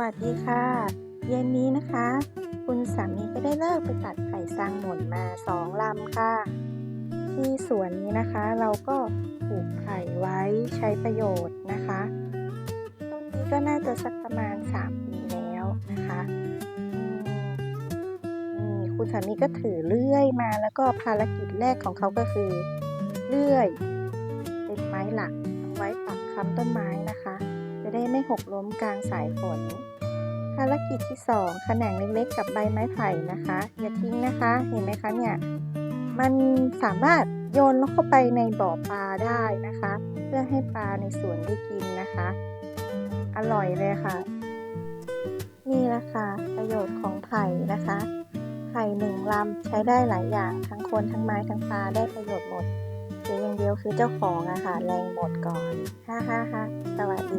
วัสดีค่ะ เย็นนี้นะคะ คุณสามีก็ได้เลิกไปตัดไผ่ซางหม่นมาสองลำค่ะ ที่สวนนี้นะคะ เราก็ปลูกไผ่ไว้ใช้ประโยชน์นะคะต้นนี้ก็น่าจะสักประมาณ 3 ปีแล้วนะคะนี่คุณสามีก็ถือเลื่อยมาแล้วก็ภารกิจแรกของเขาก็คือ เลื่อยเป็นไม้หลักไว้ปักค้ำต้นไม้ ไม่หกล้มกลางสายฝน ภารกิจที่สองแขนงเล็กๆ กับใบไม้ไผ่นะคะ อย่าทิ้งนะคะ เห็นไหมคะเนี่ย มันสามารถโยนลงเข้าไปในบ่อปลาได้นะคะ เพื่อให้ปลาในสวนได้กินนะคะ อร่อยเลยค่ะ นี่แหละค่ะประโยชน์ของไผ่นะคะ ไผ่หนึ่งลำใช้ได้หลายอย่างทั้งคนทั้งไม้ทั้งปลาได้ประโยชน์หมดเสียอย่างเดียวคือเจ้าของอะค่ะแรงหมดก่อนฮ่าฮ่าฮ่าสวัสดี